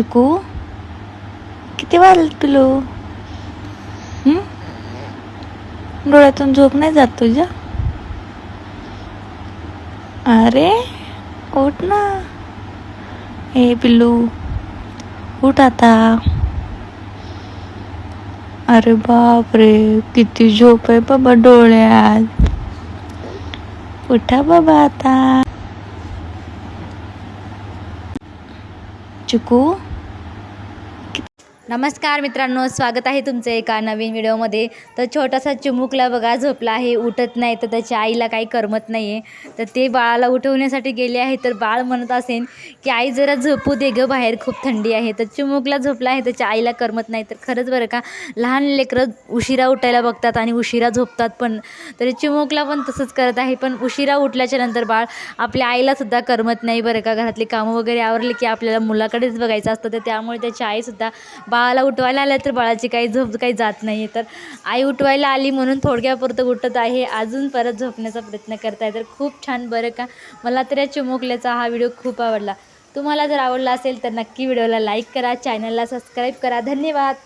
चिकू किती वाजले पिलू डोळ्यातून झोप नाही जात तुझ्या अरे उठ ना ए पिल्लू उठ आता अरे बाप रे किती झोप आहे बाबा डोळ्यात उठा बाबा आता चिकू नमस्कार मित्रांनो स्वागत आहे तुमचं एका नवीन व्हिडिओमध्ये. तर छोटासा चिमुकला बघा झोपला आहे उठत नाही तर त्याच्या आईला काही करमत नाही आहे तर ते बाळाला उठवण्यासाठी गेले आहे तर बाळ म्हणत असेल की आई जरा झोपू दे गं बाहेर खूप थंडी आहे. तर चिमुकला झोपला आहे त्याच्या आईला करमत नाही. तर खरंच बरं का लहान लेकरं उशिरा उठायला बघतात आणि उशिरा झोपतात पण. तरी चिमुकला पण तसंच करत आहे पण उशिरा उठल्याच्या नंतर बाळ आपल्या आईलासुद्धा करमत नाही बरं का. घरातली कामं वगैरे आवरली की आपल्याला मुलाकडेच बघायचं असतं तर त्यामुळे त्याची आईसुद्धा बाळ बाळाला उठवायला आल्या तर बाळाची काही झोप काही जात नाही तर आई उठवायला आली म्हणून थोडक्यापुरतं उठत आहे. अजून परत झोपण्याचा प्रयत्न करत आहे तर खूप छान बरं का. मला तर या चिमुकल्याचा हा व्हिडिओ खूप आवडला. तुम्हाला जर आवडला असेल तर नक्की व्हिडिओला लाईक करा चॅनलला सबस्क्राईब करा. धन्यवाद.